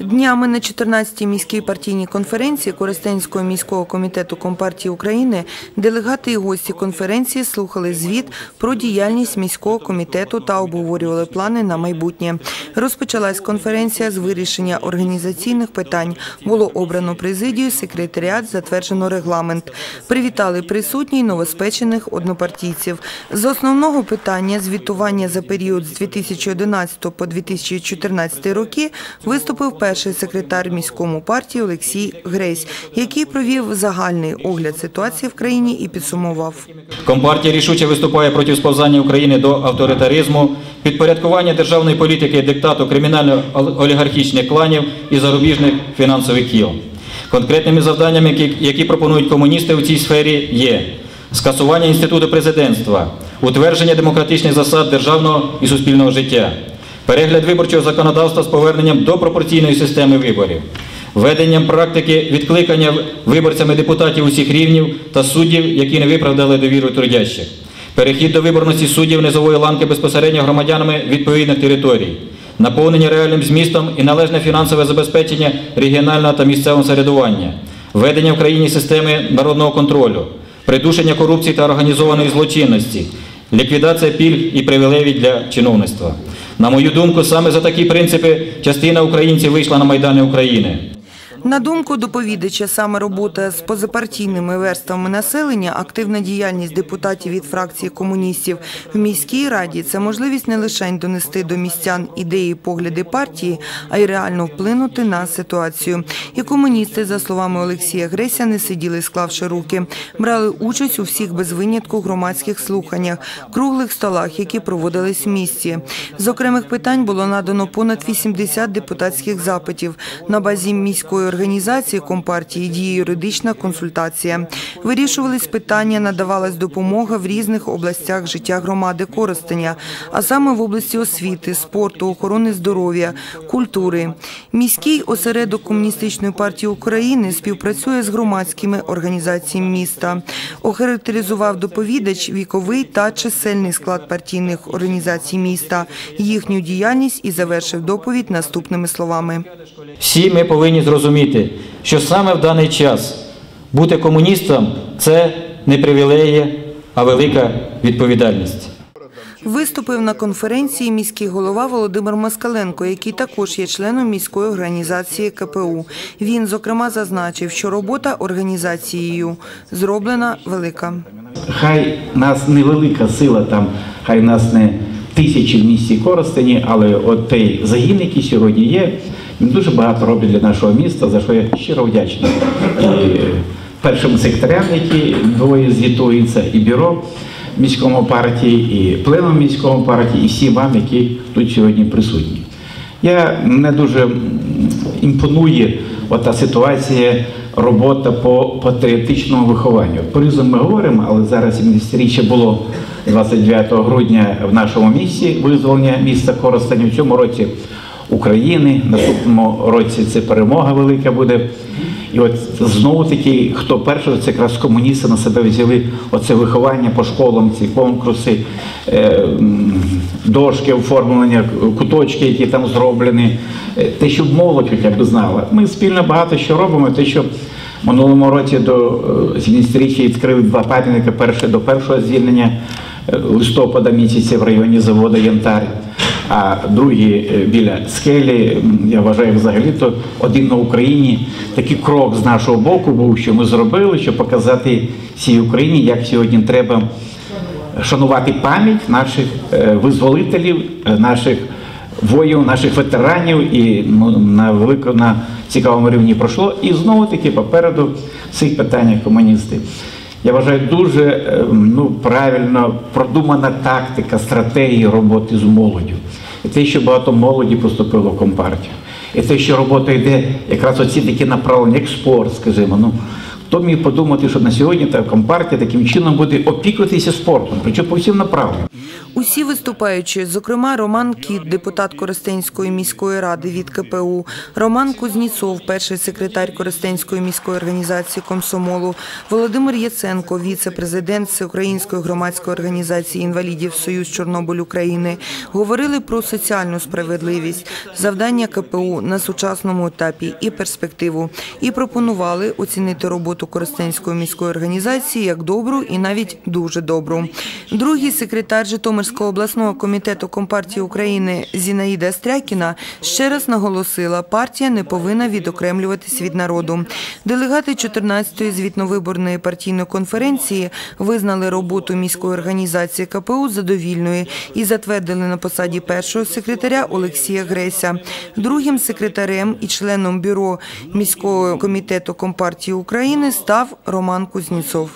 Днями на 14-й міській партійній конференції Коростенського міського комітету Компартії України делегати і гості конференції слухали звіт про діяльність міського комітету та обговорювали плани на майбутнє. Розпочалась конференція з вирішення організаційних питань. Було обрано президію, секретаріат, затверджено регламент. Привітали присутні й новоспечених однопартійців. З основного питання звітування за період з 2011 по 2014 роки виступив перший секретар міському партії Олексій Гресь, який провів загальний огляд ситуації в країні і підсумував. Компартія рішуче виступає проти сповзання України до авторитаризму, підпорядкування державної політики диктату кримінально-олігархічних кланів і зарубіжних фінансових кіл. Конкретними завданнями, які, які пропонують комуністи у цій сфері, є скасування інституту президентства, утвердження демократичних засад державного і суспільного життя, перегляд виборчого законодавства з поверненням до пропорційної системи виборів, введенням практики відкликання виборцями депутатів усіх рівнів та суддів, які не виправдали довіру трудящих, перехід до виборності суддів низової ланки безпосередньо громадянами відповідних територій, наповнення реальним змістом і належне фінансове забезпечення регіонального та місцевого самоврядування, введення в країні системи народного контролю, придушення корупції та організованої злочинності, ліквідація пільг і привілеїв для чиновництва. На мою думку, саме за такі принципи частина українців вийшла на Майдани України. На думку доповідача, саме робота з позапартійними верствами населення, активна діяльність депутатів від фракції комуністів в міській раді це можливість не лише донести до містян ідеї, погляди партії, а й реально вплинути на ситуацію. І комуністи, за словами Олексія Греся, не сиділи, склавши руки, брали участь у всіх без винятку громадських слуханнях, круглих столах, які проводились в місті. З окремих питань було надано понад 80 депутатських запитів на базі міської організації компартії діє юридична консультація. Вирішувались питання, надавалась допомога в різних областях життя громади Коростеня, а саме в області освіти, спорту, охорони здоров'я, культури. Міський осередок комуністичної партії України співпрацює з громадськими організаціями міста. Охарактеризував доповідач віковий та чисельний склад партійних організацій міста, їхню діяльність і завершив доповідь наступними словами. Всі ми повинні зрозуміти, що саме в даний час бути комуністом це не привілея, а велика відповідальність. Виступив на конференції міський голова Володимир Москаленко, який також є членом міської організації КПУ. Він, зокрема, зазначив, що робота організацією зроблена велика. Хай нас невелика сила там, хай нас не тисячі в місті Коростені, але от той загін, який сьогодні є, він дуже багато робить для нашого міста, за що я щиро вдячний. І першим секретарям, які двоє звітуються, і бюро міському партії, і пленум міському партії, і всім вам, які тут сьогодні присутні. Я не дуже імпонує ота ситуація, робота по патріотичному вихованню. От По-різному ми говоримо, але зараз 70-річчя було 29 грудня в нашому місті визволення міста Коростені. В цьому році України, наступному році це перемога велика буде. І от знову таки, хто перший, це якраз комуністи на себе взяли оце виховання по школам, ці конкурси, е, дошки оформлення, куточки, які там зроблені, е, те, щоб молодь хоча б знала. Ми спільно багато що робимо, те, що в минулому році до е, 70-річчя відкрили два пам'ятника, перше до першого звільнення. е, листопада місяця в районі заводу Янтар а другі е, біля скелі. Я вважаю, взагалі то один на Україні такий крок з нашого боку був, що ми зробили, щоб показати всій Україні, як сьогодні треба шанувати пам'ять наших е, визволителів, е, наших воїв, наших ветеранів, і ну, на велико на цікавому рівні пройшло. І знову таки попереду в цих питаннях комуністи. Я вважаю дуже е, ну, правильно продумана тактика, стратегія роботи з молоддю. І те, що багато молоді поступило в компартію. І те, що робота йде, якраз оці такі направлення, як спорт, скажімо. Ну, Хто міг подумати, що на сьогодні та компартія таким чином буде опікуватися спортом, причому по всім направленням. Усі виступаючі, зокрема Роман Кіт, депутат Коростенської міської ради від КПУ, Роман Кузніцов, перший секретар Коростенської міської організації комсомолу, Володимир Яценко, віце-президент Всеукраїнської громадської організації інвалідів Союз Чорнобиль України, говорили про соціальну справедливість, завдання КПУ на сучасному етапі і перспективу, і пропонували оцінити роботу Коростенської міської організації як добру і навіть дуже добру. Другий секретар Житомирського обласного комітету Компартії України Зінаїда Стрякіна ще раз наголосила, партія не повинна відокремлюватись від народу. Делегати 14-ї звітновиборної партійної конференції визнали роботу міської організації КПУ задовільною і затвердили на посаді першого секретаря Олексія Греся. Другим секретарем і членом бюро міського комітету Компартії України став Роман Кузніцов.